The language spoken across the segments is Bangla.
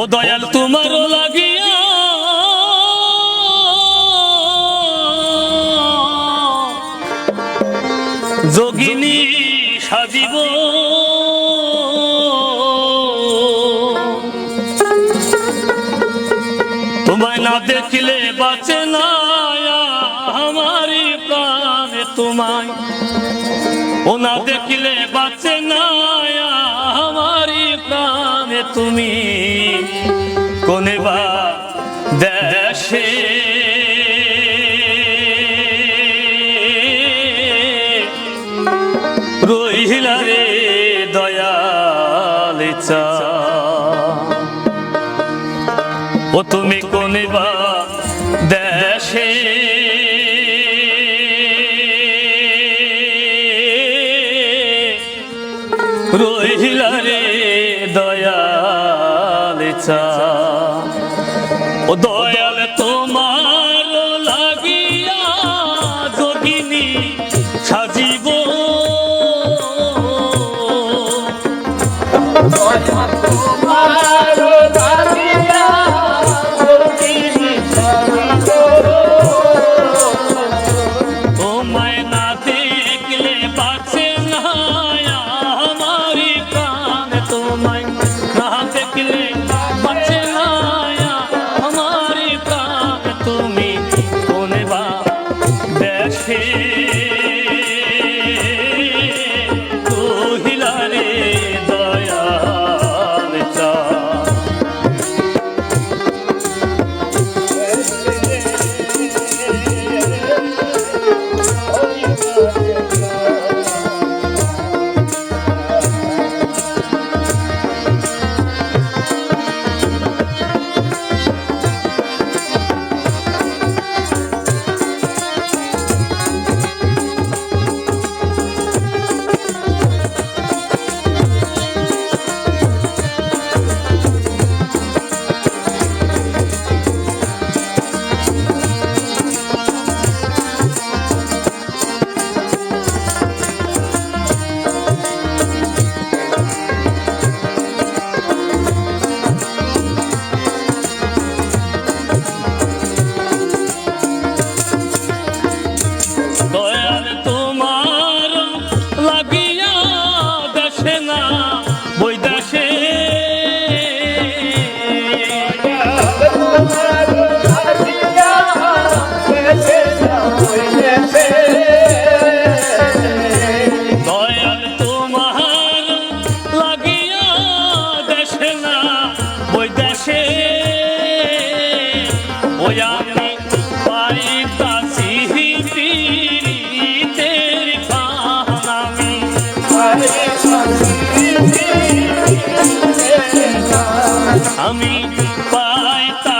ও দয়াল তোমার লাগিয়া। যোগিনী সাজিব। তোমায় না দেখলে বাঁচে না আমারি প্রাণে তোমায়। ও না দেখলে বাঁচে না তুমি কোনে বা দেশে? রহিলা রে দয়াল ও তুমি কোনে বা দেশে? রহিলা রে ও দয়াল তোমার Yeah. আমি পাইতাছি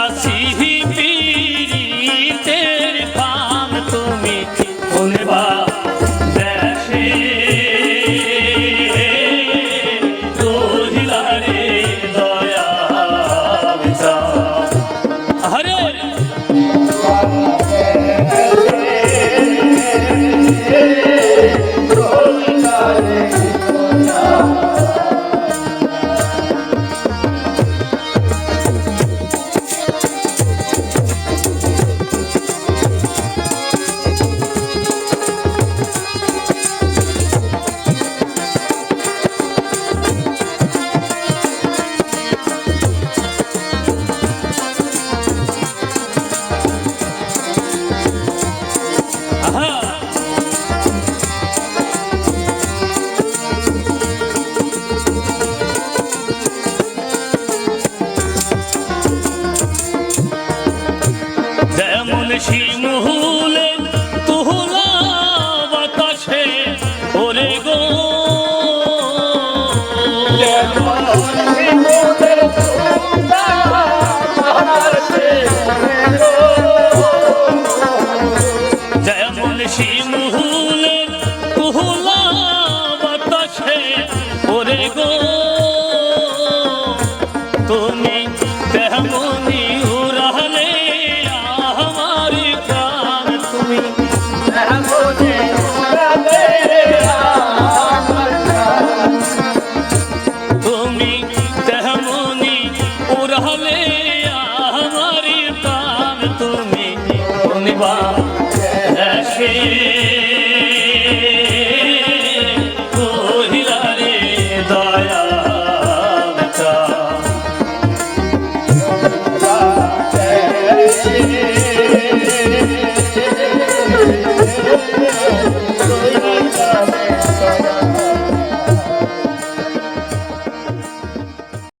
শিমহুলে তুহুলা বাতাসে ওরে গো।